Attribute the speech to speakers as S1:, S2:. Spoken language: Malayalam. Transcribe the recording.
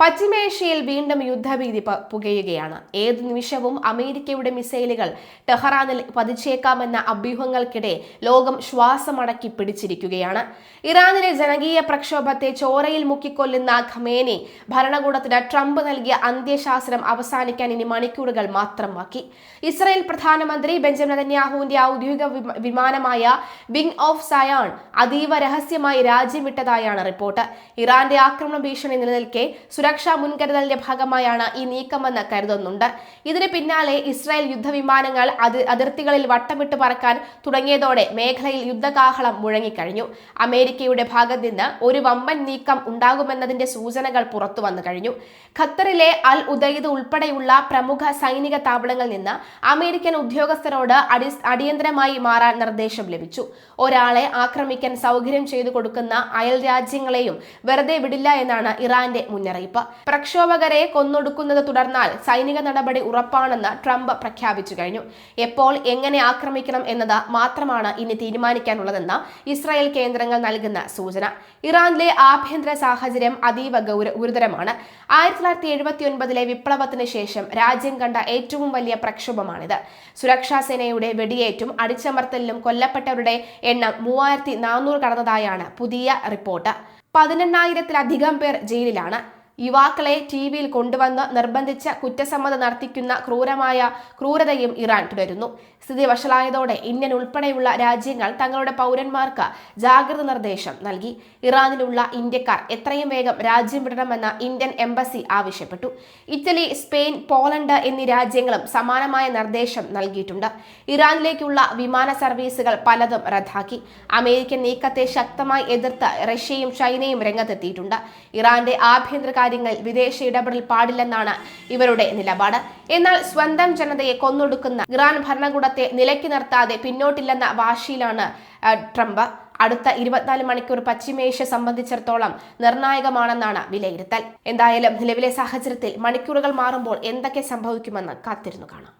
S1: പശ്ചിമേഷ്യയിൽ വീണ്ടും യുദ്ധഭീതി പുകയുകയാണ്. ഏതു നിമിഷവും അമേരിക്കയുടെ മിസൈലുകൾ ടെഹ്റാനിൽ പതിച്ചേക്കാമെന്ന അഭ്യൂഹങ്ങൾക്കിടെ ലോകം ശ്വാസമടക്കി പിടിച്ചിരിക്കുകയാണ്. ഇറാനിലെ ജനകീയ പ്രക്ഷോഭത്തെ ചോരയിൽ മുക്കിക്കൊല്ലുന്ന ഖമേനി ഭരണകൂടത്തിന് ട്രംപ് നൽകിയ അന്ത്യശാസനം അവസാനിക്കാൻ ഇനി മണിക്കൂറുകൾ മാത്രം ബാക്കി. ഇസ്രായേൽ പ്രധാനമന്ത്രി ബെഞ്ചമിൻ നെതന്യാഹുവിന്റെ ഔദ്യോഗിക വിമ- വിമാനമായ വിംഗ് ഓഫ് സയാൺ അതീവ രഹസ്യമായി രാജ്യം വിട്ടതായാണ് റിപ്പോർട്ട്. ഇറാന്റെ ആക്രമണ ഭീഷണി നിലനിൽക്കെ സുരക്ഷാ മുൻകരുതലിന്റെ ഭാഗമായാണ് ഈ നീക്കമെന്ന് കരുതുന്നുണ്ട്. ഇതിന് പിന്നാലെ ഇസ്രായേൽ യുദ്ധവിമാനങ്ങൾ അത് അതിർത്തികളിൽ വട്ടമിട്ട് പറക്കാൻ തുടങ്ങിയതോടെ മേഖലയിൽ യുദ്ധകാഹളം മുഴങ്ങിക്കഴിഞ്ഞു. അമേരിക്കയുടെ ഭാഗത്ത് നിന്ന് ഒരു വമ്പൻ നീക്കം ഉണ്ടാകുമെന്നതിന്റെ സൂചനകൾ പുറത്തു വന്നു കഴിഞ്ഞു. ഖത്തറിലെ അൽ ഉദയ്ദ് ഉൾപ്പെടെയുള്ള പ്രമുഖ സൈനിക താവളങ്ങളിൽ നിന്ന് അമേരിക്കൻ ഉദ്യോഗസ്ഥരോട് അടി അടിയന്തരമായി മാറാൻ നിർദ്ദേശം ലഭിച്ചു. ഒരാളെ ആക്രമിക്കാൻ സൗകര്യം ചെയ്തു കൊടുക്കുന്ന അയൽ രാജ്യങ്ങളെയും വെറുതെ വിടില്ല എന്നാണ് ഇറാന്റെ മുന്നറിയിപ്പ്. പ്രക്ഷോഭകരെ കൊന്നൊടുക്കുന്നത് തുടർന്നാൽ സൈനിക നടപടി ഉറപ്പാണെന്ന് ട്രംപ് പ്രഖ്യാപിച്ചു കഴിഞ്ഞു. എപ്പോൾ എങ്ങനെ ആക്രമിക്കണം എന്നത് മാത്രമാണ് ഇനി തീരുമാനിക്കാനുള്ളതെന്ന് ഇസ്രായേൽ കേന്ദ്രങ്ങൾ നൽകുന്ന സൂചന. ഇറാനിലെ ആഭ്യന്തര സാഹചര്യം അതീവ ഗൗര ഗുരുതരമാണ്. ആയിരത്തി തൊള്ളായിരത്തി എഴുപത്തി ഒൻപതിലെ വിപ്ലവത്തിന് ശേഷം രാജ്യം കണ്ട ഏറ്റവും വലിയ പ്രക്ഷോഭമാണിത്. സുരക്ഷാ സേനയുടെ വെടിയേറ്റും അടിച്ചമർത്തലിലും കൊല്ലപ്പെട്ടവരുടെ എണ്ണം മൂവായിരത്തി നാനൂറ് കടന്നതായാണ് പുതിയ റിപ്പോർട്ട്. പതിനെണ്ണായിരത്തിലധികം പേർ ജയിലിലാണ്. യുവാക്കളെ ടി വിയിൽ കൊണ്ടുവന്ന് നിർബന്ധിച്ച കുറ്റസമ്മതം നടത്തിക്കുന്ന ക്രൂരമായ ക്രൂരതയും ഇറാൻ തുടരുന്നു. സ്ഥിതി വഷളായതോടെ ഇന്ത്യൻ ഉൾപ്പെടെയുള്ള രാജ്യങ്ങൾ തങ്ങളുടെ പൗരന്മാർക്ക് ജാഗ്രത നിർദ്ദേശം നൽകി. ഇറാനിലുള്ള ഇന്ത്യക്കാർ എത്രയും വേഗം രാജ്യം വിടണമെന്ന് ഇന്ത്യൻ എംബസി ആവശ്യപ്പെട്ടു. ഇറ്റലി സ്പെയിൻ പോളണ്ട് എന്നീ രാജ്യങ്ങളും സമാനമായ നിർദ്ദേശം നൽകിയിട്ടുണ്ട്. ഇറാനിലേക്കുള്ള വിമാന സർവീസുകൾ പലതും റദ്ദാക്കി. അമേരിക്കൻ നീക്കത്തെ ശക്തമായി എതിർത്ത് റഷ്യയും ചൈനയും രംഗത്തെത്തിയിട്ടുണ്ട്. ഇറാന്റെ ആഭ്യന്തര കാര്യങ്ങളിൽ വിദേശ ഇടപെടൽ പാടില്ലെന്നാണ് ഇവരുടെ നിലപാട്. എന്നാൽ സ്വന്തം ജനതയെ കൊന്നൊടുക്കുന്ന ഇറാൻ ഭരണകൂടത്തെ നിലയ്ക്ക് നിർത്താതെ പിന്നോട്ടില്ലെന്ന വാശിയിലാണ് ട്രംപ്. അടുത്ത ഇരുപത്തിനാല് മണിക്കൂർ പശ്ചിമേഷ്യ സംബന്ധിച്ചിടത്തോളം നിർണായകമാണെന്നാണ് വിലയിരുത്തൽ. എന്തായാലും നിലവിലെ സാഹചര്യത്തിൽ മണിക്കൂറുകൾ മാറുമ്പോൾ എന്തൊക്കെ സംഭവിക്കുമെന്ന് കാത്തിരുന്നു കാണാം.